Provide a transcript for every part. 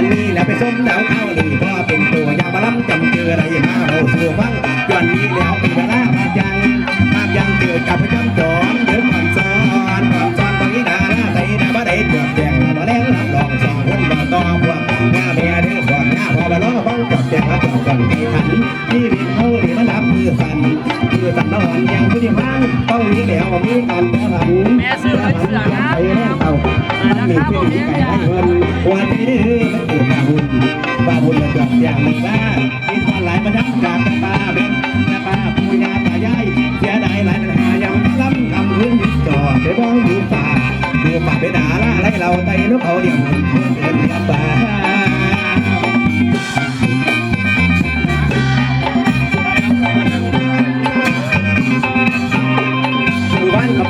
านนี้แล้วไปส้มดาวเข้าวหลีพอเป็นตัวยาบาล้ำจำเจออะไรมาเราสู่ฟังย้อนนี้แล้วเป็นเวลามายังมายังเกิดกับพระจำจอ ต้องมีแล้วมีการแปรผันแม่ซื้อให้เสือนะไปแน่เต่ามีเพื่อนที่ไก่ให้เงินวันนี้มันเกิดมาบุญบาบุญมันเกิดอย่างหนึ่งว่ามีคนหลายประทับจากตาเป็นแม่ป้าปู่ย่าตายายเสียดายหลายปัญหายังล้ำคำพื้นยึดไปบ้องอยู่ป่าอยู่ป่าไปด่าล่าไล่เราไต่นกเขาเดี่ยว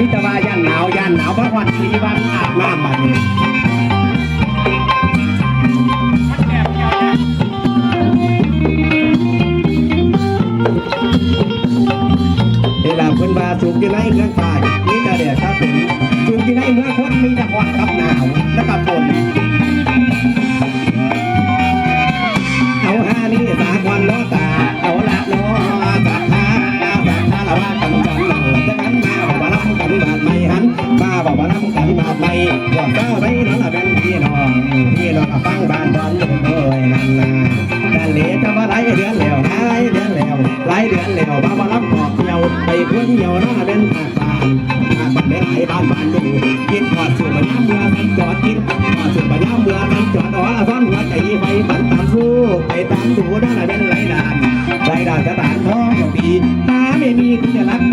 พิจารณาย่านหนาวย่านหนาวเพราะวันทีวันอาบน้ำบันี้เวลาเพิ่นบาสูงอยู่ในเมืองฝ่า มาบอกว่ารับกันบาไม่บอกเจ้าไว้นั่นละเป็นพี่น้องพี่น้องฟังบ้านตอนเอ้ยนั่นนะแต่เหลือจะว่าไรเดือนแล้วหายเดือนแล้วหลายเดือนแล้วบ้าบ่รับบอกเดียวไปเพื่อนเดียวน่าเป็นทางบ้านทางบ้านไม่หลบ้านบ้านอยู่กินหอดสูบัญญัติเมื่อสันจอดกินหอดสูบัญญัติเมื่อสันจอดอ๋อละซ้อนหัวใจไปปันตามสู้ไปตามดูน่าเป็นไรด่านไรด่านจะตานท้องของปีน้าไม่มีคุณจะรัก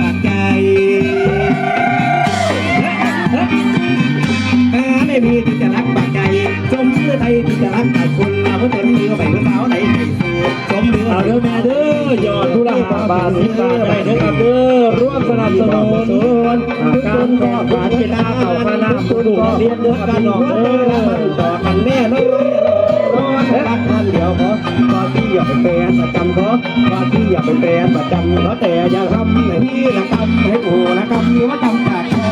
มีที่จะรักบาดใจสมเรือไทยที่จะรักบาดคนเราก็ทนเรือไปเพื่อสาวไหนไปสู่สมเรือเอาเด้อแม่เด้อยอดทุละหาบาทสิบบาทได้เด้อครับเด้อร่วมสนับสนุนการแข่งขันกีฬาเข่าคณะผู้ดูเรียนเด้อครับพี่น้องเด้อต่อกันแน่นอนรักท่านเดียวขอขอที่อย่าไปแปรประจำขอขอที่อย่าไปแปรประจำขอแต่อย่าทำให้พี่ละกำให้โอละกำว่าจำจากคอ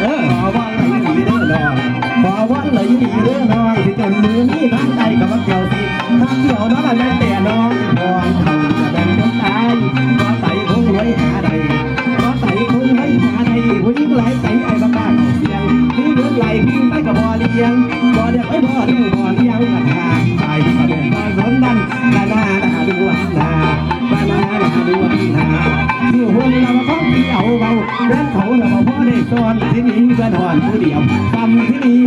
เออขอ นมือนี้ทั้งใจกับว่าเกี่ยวสิทางเดียวน้องแม่แต่น้องพองเขาจะเป็นจนตายขอใส่คงไว้หาใดขอใส่คงไว้หาใดผู้หญิงหลายใส่ไอ้บ้าบ้าเสียงที่เดินไหลขึ้นไปกับบ่อเลี้ยงบ่อเด็กไอ้บ่อเลี้ยงบ่อเลี้ยงกระทางตายก็เป็นบ่อสนดันดานาดาดูวันนาดานาดาดูวันนาอยู่ห้องเราเขาที่เอาเบาเดินเขาเราพ่อได้สอนที่นี่ก็นอนผู้เดียวทำที่นี่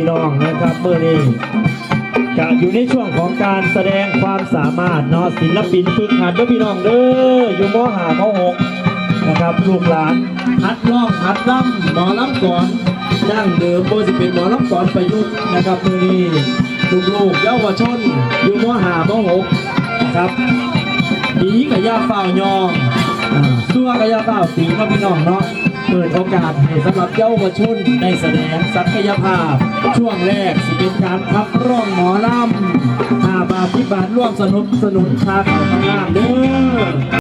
พี่น้องนะครับเมื่อนี้จะอยู่ในช่วงของการแสดงความสามารถเนาะศิลปินฝึกหัดเด้อพี่น้องเด้ออยู่มหามหกนะครับลูกหลานหัดร้องหัดรำหมอลำก่อนดั้งเดิมโบสิเป็นหมอลำก่อนประยุกต์นะครับเมื่อนี้ลูกๆเยาวชนอยู่มหามหกนะครับดีกับยาเฝ้ายองซัวกับยาเฝ้าสีเนาะพี่น้องเนาะ เปิดโอกาสให้สำหรับเยาวชนได้แสดงศักยภาพ ช่วงแรกสิเป็นการพับร้องหมอลำห้าบาพิบาทร่วมสนุกสนุนชาเขาข้างล่างเด้อ